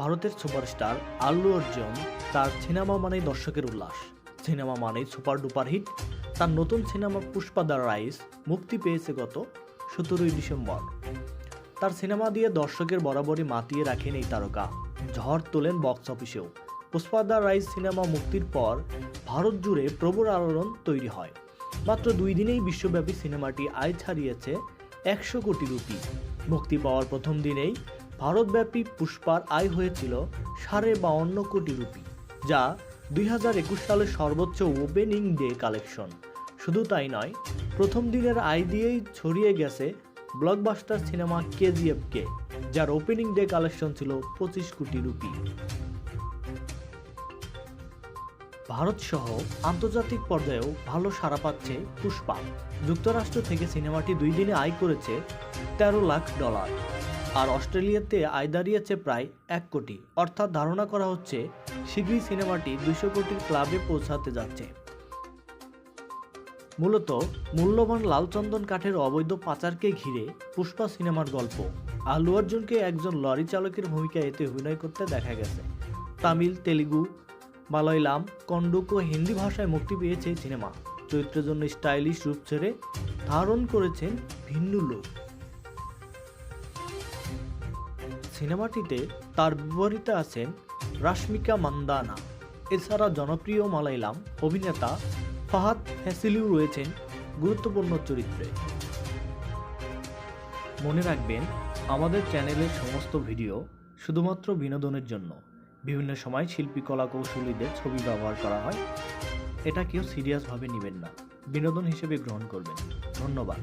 ভারতের সুপারস্টার আল্লু অর্জুন তার সিনেমা মানেই দর্শকের উল্লাস। সিনেমা মানেই সুপার ডুপার হিট। তার নতুন সিনেমা পুষ্পা দ্য রাইস মুক্তি পেয়েছে গত সতেরোই ডিসেম্বর। তার সিনেমা দিয়ে দর্শকের বরাবরই মাতিয়ে রাখেন এই তারকা। ঝড় তোলেন বক্স অফিসেও। পুষ্পা দ্য রাইস সিনেমা মুক্তির পর ভারত জুড়ে প্রবল আলোড়ন তৈরি হয়। মাত্র দুই দিনেই বিশ্বব্যাপী সিনেমাটি আয় ছাড়িয়েছে একশো কোটি রুপি। মুক্তি পাওয়ার প্রথম দিনেই ভারতব্যাপী পুষ্পার আয় হয়েছিল সাড়ে বাউন্ন কোটি রুপি, যা দুই হাজার একুশ সালের সর্বোচ্চ ওপেনিং ডে কালেকশন। শুধু তাই নয়, প্রথম দিনের আয় দিয়েই ছড়িয়ে গেছে ব্লকবাস্টার সিনেমা কেজিএফকে, যার ওপেনিং ডে কালেকশন ছিল পঁচিশ কোটি রুপি। ভারত সহ আন্তর্জাতিক পর্যায়েও ভালো সাড়া পাচ্ছে পুষ্পা। যুক্তরাষ্ট্র থেকে সিনেমাটি দুই দিনে আয় করেছে তেরো লাখ ডলার। আর অস্ট্রেলিয়াতে আয় দাঁড়িয়েছে প্রায় এক কোটি। অর্থাৎ ধারণা করা হচ্ছে, শীঘ্রই সিনেমাটি দুশো কোটির ক্লাবে পৌঁছাতে যাচ্ছে। মূলত, মূল্যবান লালচন্দন কাঠের অবৈধ পাচারকে ঘিরে পুষ্পা সিনেমার গল্প। আল্লু অর্জুনকে একজন লরি চালকের ভূমিকায় এতে অভিনয় করতে দেখা গেছে। তামিল, তেলেগু, মালয়ালাম, কন্ডক ও হিন্দি ভাষায় মুক্তি পেয়েছে সিনেমা। চরিত্রের জন্য স্টাইলিশ রূপ ছেড়ে ধারণ করেছেন ভিন্ন লোক। সিনেমাটিতে তার বিপরীতে আছেন রাশমিকা মান্দানা। এছাড়া জনপ্রিয় মালাইলাম অভিনেতা ফাহাদ ফ্যাসিলিও রয়েছেন গুরুত্বপূর্ণ চরিত্রে। মনে রাখবেন, আমাদের চ্যানেলের সমস্ত ভিডিও শুধুমাত্র বিনোদনের জন্য। বিভিন্ন সময় শিল্পী কলা কৌশলীদের ছবি ব্যবহার করা হয়। এটা কেউ সিরিয়াসভাবে নেবেন না। বিনোদন হিসেবে গ্রহণ করবেন। ধন্যবাদ।